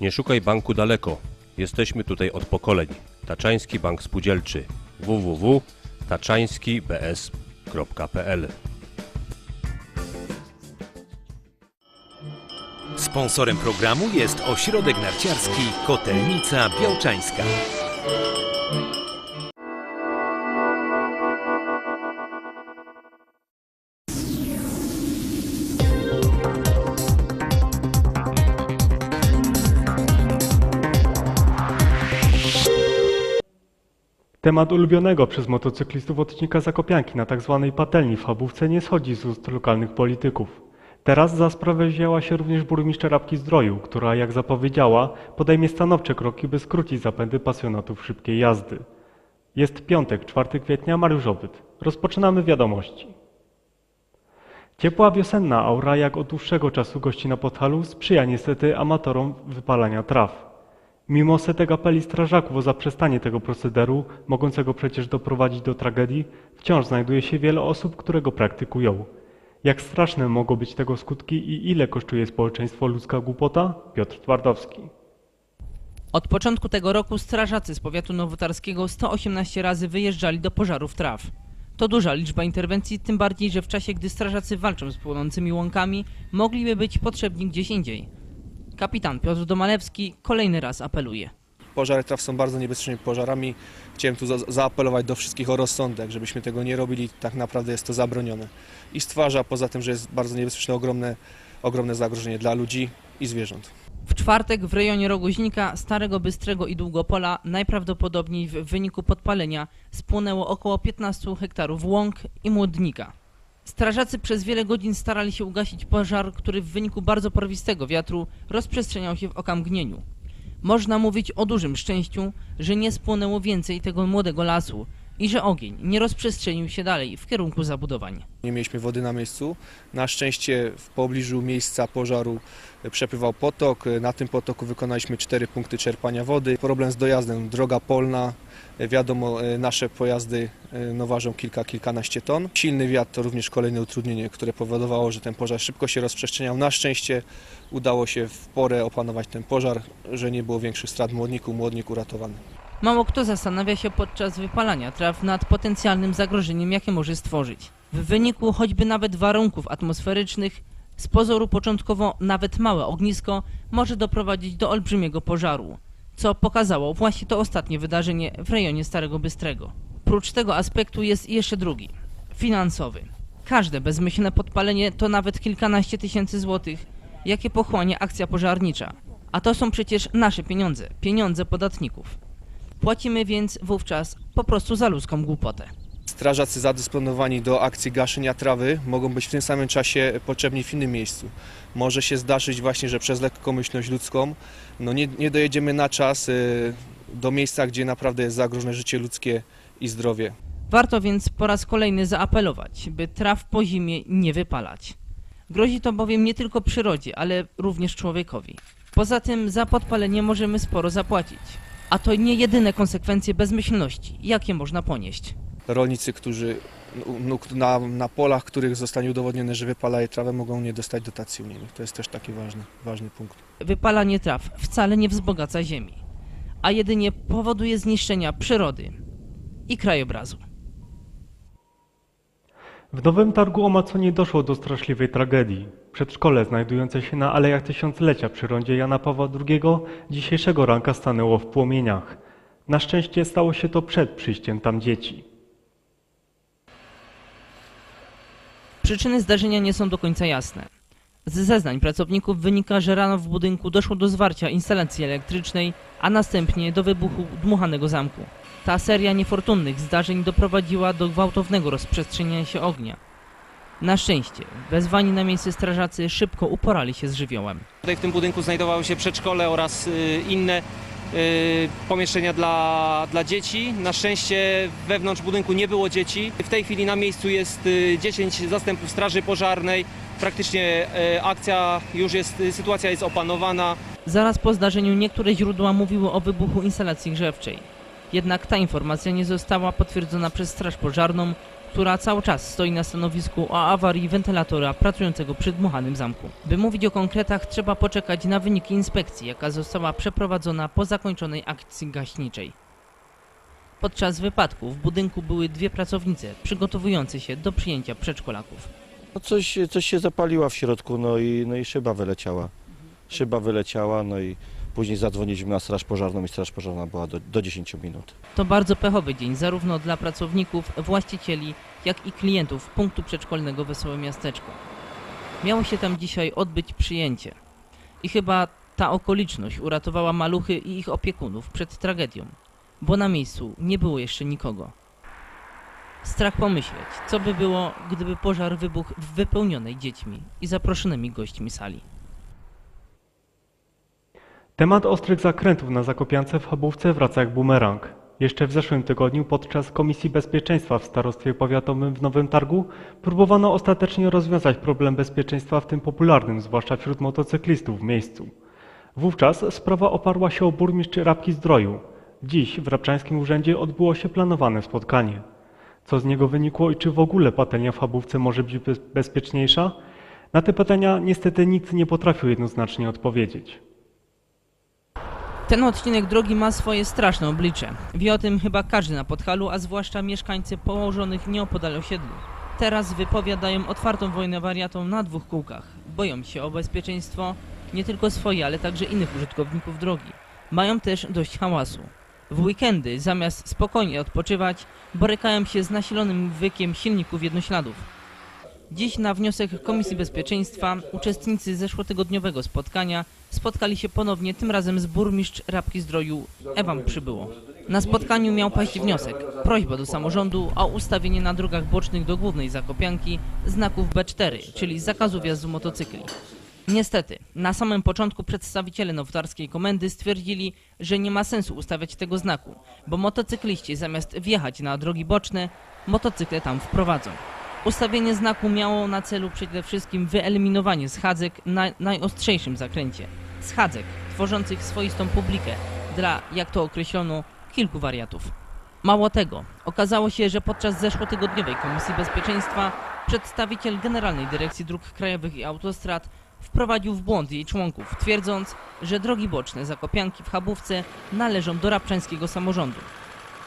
Nie szukaj banku daleko. Jesteśmy tutaj od pokoleń. Taczański Bank Spółdzielczy. www.taczańskibs.pl Sponsorem programu jest ośrodek narciarski Kotelnica Białczańska. Temat ulubionego przez motocyklistów odcinka Zakopianki na tzw. patelni w Chabówce nie schodzi z ust lokalnych polityków. Teraz za sprawę wzięła się również burmistrz Rabki Zdroju, która, jak zapowiedziała, podejmie stanowcze kroki, by skrócić zapędy pasjonatów szybkiej jazdy. Jest piątek, 4 kwietnia, Mariusz Obyt. Rozpoczynamy wiadomości. Ciepła wiosenna aura, jak od dłuższego czasu gości na Podhalu, sprzyja niestety amatorom wypalania traw. Mimo setek apeli strażaków o zaprzestanie tego procederu, mogącego przecież doprowadzić do tragedii, wciąż znajduje się wiele osób, które go praktykują. Jak straszne mogą być tego skutki i ile kosztuje społeczeństwo ludzka głupota? Piotr Twardowski. Od początku tego roku strażacy z powiatu nowotarskiego 118 razy wyjeżdżali do pożarów traw. To duża liczba interwencji, tym bardziej, że w czasie, gdy strażacy walczą z płonącymi łąkami, mogliby być potrzebni gdzieś indziej. Kapitan Piotr Domalewski kolejny raz apeluje. Pożary traw są bardzo niebezpiecznymi pożarami. Chciałem tu za zaapelować do wszystkich o rozsądek, żebyśmy tego nie robili. Tak naprawdę jest to zabronione. I stwarza, poza tym, że jest bardzo niebezpieczne, ogromne, ogromne zagrożenie dla ludzi i zwierząt. W czwartek w rejonie Rogoźnika, Starego Bystrego i Długopola najprawdopodobniej w wyniku podpalenia spłonęło około 15 hektarów łąk i młodnika. Strażacy przez wiele godzin starali się ugasić pożar, który w wyniku bardzo porwistego wiatru rozprzestrzeniał się w okamgnieniu. Można mówić o dużym szczęściu, że nie spłonęło więcej tego młodego lasu i że ogień nie rozprzestrzenił się dalej w kierunku zabudowań. Nie mieliśmy wody na miejscu. Na szczęście w pobliżu miejsca pożaru przepływał potok. Na tym potoku wykonaliśmy cztery punkty czerpania wody. Problem z dojazdem, droga polna. Wiadomo, nasze pojazdy no, ważą kilka, kilkanaście ton. Silny wiatr to również kolejne utrudnienie, które powodowało, że ten pożar szybko się rozprzestrzeniał. Na szczęście udało się w porę opanować ten pożar, że nie było większych strat młodniku, młodnik uratowany. Mało kto zastanawia się podczas wypalania traw nad potencjalnym zagrożeniem, jakie może stworzyć. W wyniku choćby nawet warunków atmosferycznych, z pozoru początkowo nawet małe ognisko może doprowadzić do olbrzymiego pożaru, co pokazało właśnie to ostatnie wydarzenie w rejonie Starego Bystrego. Prócz tego aspektu jest jeszcze drugi finansowy. Każde bezmyślne podpalenie to nawet kilkanaście tysięcy złotych, jakie pochłania akcja pożarnicza. A to są przecież nasze pieniądze, pieniądze podatników. Płacimy więc wówczas po prostu za ludzką głupotę. Strażacy zadysponowani do akcji gaszenia trawy mogą być w tym samym czasie potrzebni w innym miejscu. Może się zdarzyć właśnie, że przez lekkomyślność ludzką no nie, nie dojedziemy na czas y, do miejsca, gdzie naprawdę jest zagrożone życie ludzkie i zdrowie. Warto więc po raz kolejny zaapelować, by traw po zimie nie wypalać. Grozi to bowiem nie tylko przyrodzie, ale również człowiekowi. Poza tym za podpalenie możemy sporo zapłacić. A to nie jedyne konsekwencje bezmyślności, jakie można ponieść. Rolnicy, którzy no, na, na polach, których zostanie udowodnione, że wypalają trawę, mogą nie dostać dotacji unijnych. To jest też taki ważny, ważny punkt. Wypalanie traw wcale nie wzbogaca ziemi, a jedynie powoduje zniszczenia przyrody i krajobrazu. W Nowym Targu o Maconie doszło do straszliwej tragedii. Przedszkole znajdujące się na Alejach Tysiąclecia przy rondzie Jana Pawła II dzisiejszego ranka stanęło w płomieniach. Na szczęście stało się to przed przyjściem tam dzieci. Przyczyny zdarzenia nie są do końca jasne. Z zeznań pracowników wynika, że rano w budynku doszło do zwarcia instalacji elektrycznej, a następnie do wybuchu dmuchanego zamku. Ta seria niefortunnych zdarzeń doprowadziła do gwałtownego rozprzestrzeniania się ognia. Na szczęście wezwani na miejsce strażacy szybko uporali się z żywiołem. Tutaj w tym budynku znajdowało się przedszkole oraz y, inne y, pomieszczenia dla, dla dzieci. Na szczęście wewnątrz budynku nie było dzieci. W tej chwili na miejscu jest y, 10 zastępów straży pożarnej. Praktycznie y, akcja już jest, y, sytuacja jest opanowana. Zaraz po zdarzeniu niektóre źródła mówiły o wybuchu instalacji grzewczej. Jednak ta informacja nie została potwierdzona przez Straż Pożarną, która cały czas stoi na stanowisku o awarii wentylatora pracującego przy dmuchanym zamku. By mówić o konkretach, trzeba poczekać na wyniki inspekcji, jaka została przeprowadzona po zakończonej akcji gaśniczej. Podczas wypadku w budynku były dwie pracownice przygotowujące się do przyjęcia przedszkolaków. No coś, coś się zapaliła w środku, no i, no i szyba wyleciała. Szyba wyleciała, no i później zadzwoniliśmy na straż pożarną i straż pożarna była do, do 10 minut. To bardzo pechowy dzień zarówno dla pracowników, właścicieli, jak i klientów punktu przedszkolnego Wesołe Miasteczko. Miało się tam dzisiaj odbyć przyjęcie. I chyba ta okoliczność uratowała maluchy i ich opiekunów przed tragedią, bo na miejscu nie było jeszcze nikogo. Strach pomyśleć, co by było, gdyby pożar wybuchł w wypełnionej dziećmi i zaproszonymi gośćmi sali. Temat ostrych zakrętów na Zakopiance w Chabówce wraca jak bumerang. Jeszcze w zeszłym tygodniu podczas Komisji Bezpieczeństwa w Starostwie Powiatowym w Nowym Targu próbowano ostatecznie rozwiązać problem bezpieczeństwa w tym popularnym, zwłaszcza wśród motocyklistów, miejscu. Wówczas sprawa oparła się o burmistrz Rabki Zdroju. Dziś w Rabczańskim Urzędzie odbyło się planowane spotkanie. Co z niego wynikło i czy w ogóle patelnia w Chabówce może być bez- bezpieczniejsza? Na te pytania niestety nikt nie potrafił jednoznacznie odpowiedzieć. Ten odcinek drogi ma swoje straszne oblicze. Wie o tym chyba każdy na Podhalu, a zwłaszcza mieszkańcy położonych nieopodal osiedlu. Teraz wypowiadają otwartą wojnę wariatom na dwóch kółkach. Boją się o bezpieczeństwo nie tylko swoje, ale także innych użytkowników drogi. Mają też dość hałasu. W weekendy, zamiast spokojnie odpoczywać, borykają się z nasilonym wykiem silników jednośladów. Dziś na wniosek Komisji Bezpieczeństwa uczestnicy zeszłotygodniowego spotkania spotkali się ponownie, tym razem z burmistrz Rabki Zdroju Ewam Przybyło. Na spotkaniu miał paść wniosek, prośba do samorządu o ustawienie na drogach bocznych do głównej Zakopianki znaków B4, czyli zakazu wjazdu motocykli. Niestety, na samym początku przedstawiciele nowtarskiej komendy stwierdzili, że nie ma sensu ustawiać tego znaku, bo motocykliści zamiast wjechać na drogi boczne, motocykle tam wprowadzą. Ustawienie znaku miało na celu przede wszystkim wyeliminowanie schadzek na najostrzejszym zakręcie. Schadzek tworzących swoistą publikę dla, jak to określono, kilku wariatów. Mało tego, okazało się, że podczas zeszłotygodniowej Komisji Bezpieczeństwa przedstawiciel Generalnej Dyrekcji Dróg Krajowych i Autostrad wprowadził w błąd jej członków, twierdząc, że drogi boczne Zakopianki w Chabówce należą do rabczańskiego samorządu.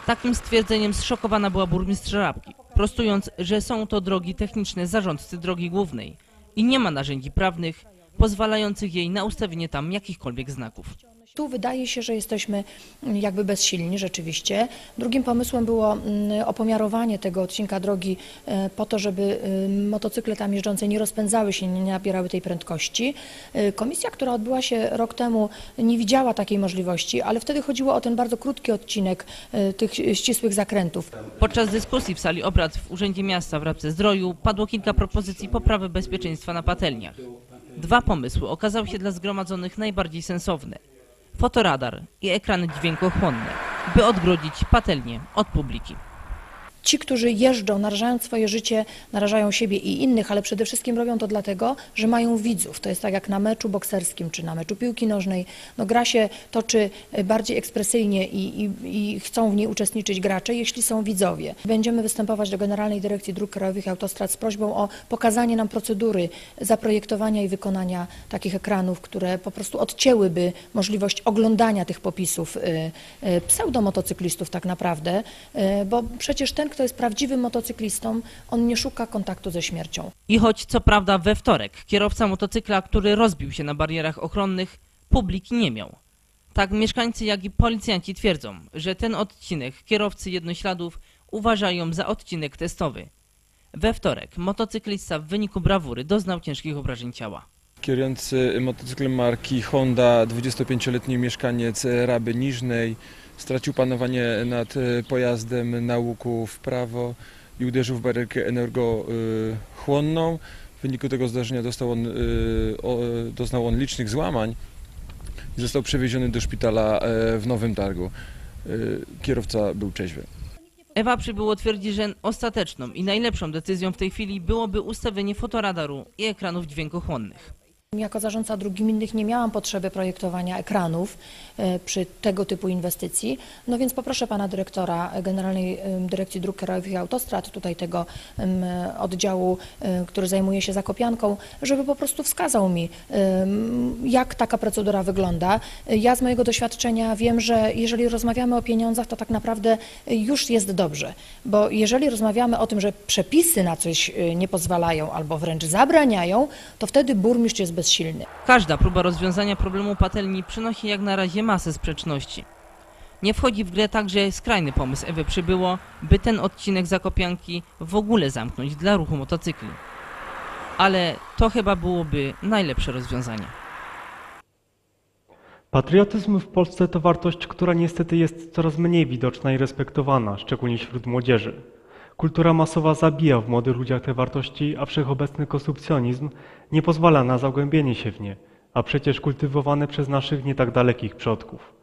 Takim stwierdzeniem zszokowana była burmistrz Rabki, prostując, że są to drogi techniczne zarządcy drogi głównej i nie ma narzędzi prawnych pozwalających jej na ustawienie tam jakichkolwiek znaków. Tu wydaje się, że jesteśmy mm, jakby bezsilni rzeczywiście. Drugim pomysłem było mm, opomiarowanie tego odcinka drogi e, po to, żeby motocykle tam jeżdżące nie rozpędzały się, nie nabierały tej prędkości. E, Komisja, która odbyła się rok temu, nie widziała takiej możliwości, ale wtedy chodziło o ten bardzo krótki odcinek e, tych ścisłych zakrętów. Podczas dyskusji w sali obrad w Urzędzie Miasta w Rabce Zdroju padło kilka propozycji poprawy bezpieczeństwa na patelniach. Dwa pomysły okazały się dla zgromadzonych najbardziej sensowne. Fotoradar i ekrany dźwiękochłonne, by odgrodzić patelnię od publiki. Ci, którzy jeżdżą, narażając swoje życie, narażają siebie i innych, ale przede wszystkim robią to dlatego, że mają widzów. To jest tak jak na meczu bokserskim czy na meczu piłki nożnej. No, gra się toczy e, bardziej ekspresyjnie i, i, i chcą w niej uczestniczyć gracze, jeśli są widzowie. Będziemy występować do Generalnej Dyrekcji Dróg Krajowych i Autostrad z prośbą o pokazanie nam procedury zaprojektowania i wykonania takich ekranów, które po prostu odcięłyby możliwość oglądania tych popisów y, y, pseudomotocyklistów tak naprawdę, y, bo przecież ten, kto jest prawdziwym motocyklistą, on nie szuka kontaktu ze śmiercią. I choć co prawda we wtorek kierowca motocykla, który rozbił się na barierach ochronnych, publiki nie miał. Tak mieszkańcy, jak i policjanci twierdzą, że ten odcinek kierowcy jednośladów uważają za odcinek testowy. We wtorek motocyklista w wyniku brawury doznał ciężkich obrażeń ciała. Kierujący motocyklem marki Honda, 25-letni mieszkaniec Raby Niżnej, stracił panowanie nad e, pojazdem na łuku w prawo i uderzył w barierkę energochłonną. W wyniku tego zdarzenia dostał on, e, doznał on licznych złamań i został przewieziony do szpitala e, w Nowym Targu. E, Kierowca był trzeźwy. Ewa Przybyło twierdzi, że ostateczną i najlepszą decyzją w tej chwili byłoby ustawienie fotoradaru i ekranów dźwiękochłonnych. Jako zarządca dróg gminnych nie miałam potrzeby projektowania ekranów e, przy tego typu inwestycji, no więc poproszę pana dyrektora Generalnej em, Dyrekcji Dróg Krajowych i Autostrad, tutaj tego oddziału, e, który zajmuje się zakopianką, żeby po prostu wskazał mi, jak taka procedura wygląda. E, Ja z mojego doświadczenia wiem, że jeżeli rozmawiamy o pieniądzach, to tak naprawdę e, już jest dobrze, bo jeżeli rozmawiamy o tym, że przepisy na coś e, nie pozwalają albo wręcz zabraniają, to wtedy burmistrz jest bezsilny. Każda próba rozwiązania problemu patelni przynosi jak na razie masę sprzeczności. Nie wchodzi w grę także skrajny pomysł Ewy Przybyło, by ten odcinek Zakopianki w ogóle zamknąć dla ruchu motocykli. Ale to chyba byłoby najlepsze rozwiązanie. Patriotyzm w Polsce to wartość, która niestety jest coraz mniej widoczna i respektowana, szczególnie wśród młodzieży. Kultura masowa zabija w młodych ludziach te wartości, a wszechobecny konsumpcjonizm nie pozwala na zagłębienie się w nie, a przecież kultywowane przez naszych nie tak dalekich przodków.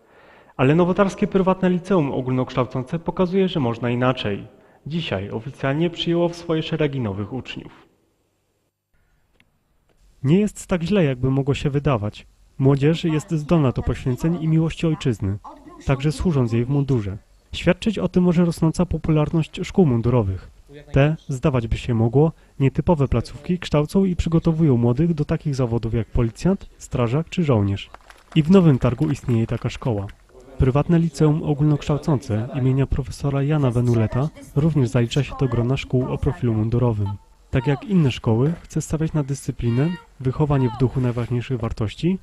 Ale nowotarskie prywatne liceum ogólnokształcące pokazuje, że można inaczej. Dzisiaj oficjalnie przyjęło w swoje szeregi nowych uczniów. Nie jest tak źle, jakby mogło się wydawać. Młodzież jest zdolna do poświęceń i miłości ojczyzny, także służąc jej w mundurze. Świadczyć o tym może rosnąca popularność szkół mundurowych. Te, zdawać by się mogło, nietypowe placówki kształcą i przygotowują młodych do takich zawodów jak policjant, strażak czy żołnierz. I w Nowym Targu istnieje taka szkoła. Prywatne liceum ogólnokształcące imienia profesora Jana Wenuleta również zalicza się do grona szkół o profilu mundurowym. Tak jak inne szkoły, chce stawiać na dyscyplinę, wychowanie w duchu najważniejszych wartości,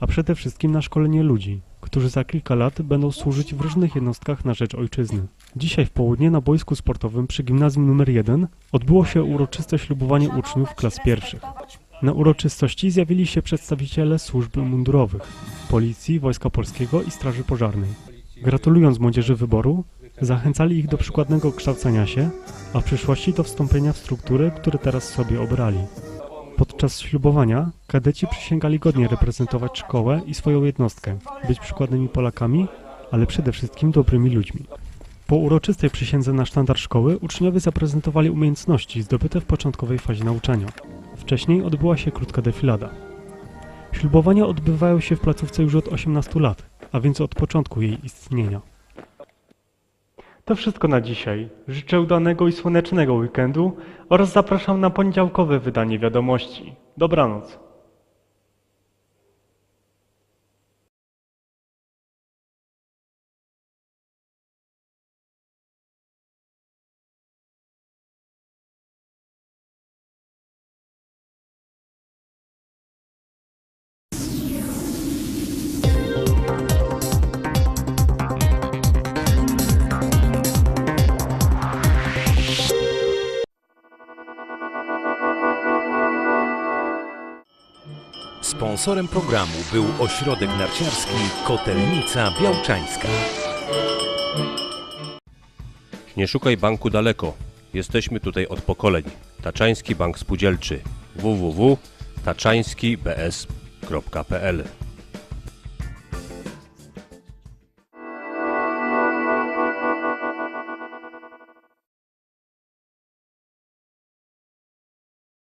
a przede wszystkim na szkolenie ludzi, którzy za kilka lat będą służyć w różnych jednostkach na rzecz ojczyzny. Dzisiaj w południe na boisku sportowym przy gimnazjum nr 1 odbyło się uroczyste ślubowanie uczniów klas pierwszych. Na uroczystości zjawili się przedstawiciele służb mundurowych, Policji, Wojska Polskiego i Straży Pożarnej. Gratulując młodzieży wyboru, zachęcali ich do przykładnego kształcenia się, a w przyszłości do wstąpienia w struktury, które teraz sobie obrali. Podczas ślubowania kadeci przysięgali godnie reprezentować szkołę i swoją jednostkę, być przykładnymi Polakami, ale przede wszystkim dobrymi ludźmi. Po uroczystej przysiędze na sztandar szkoły uczniowie zaprezentowali umiejętności zdobyte w początkowej fazie nauczania. Wcześniej odbyła się krótka defilada. Ślubowania odbywają się w placówce już od 18 lat, a więc od początku jej istnienia. To wszystko na dzisiaj. Życzę udanego i słonecznego weekendu oraz zapraszam na poniedziałkowe wydanie wiadomości. Dobranoc. Sponsorem programu był ośrodek narciarski Kotelnica Białczańska. Nie szukaj banku daleko. Jesteśmy tutaj od pokoleń. Taczański Bank Spółdzielczy www.taczańskibs.pl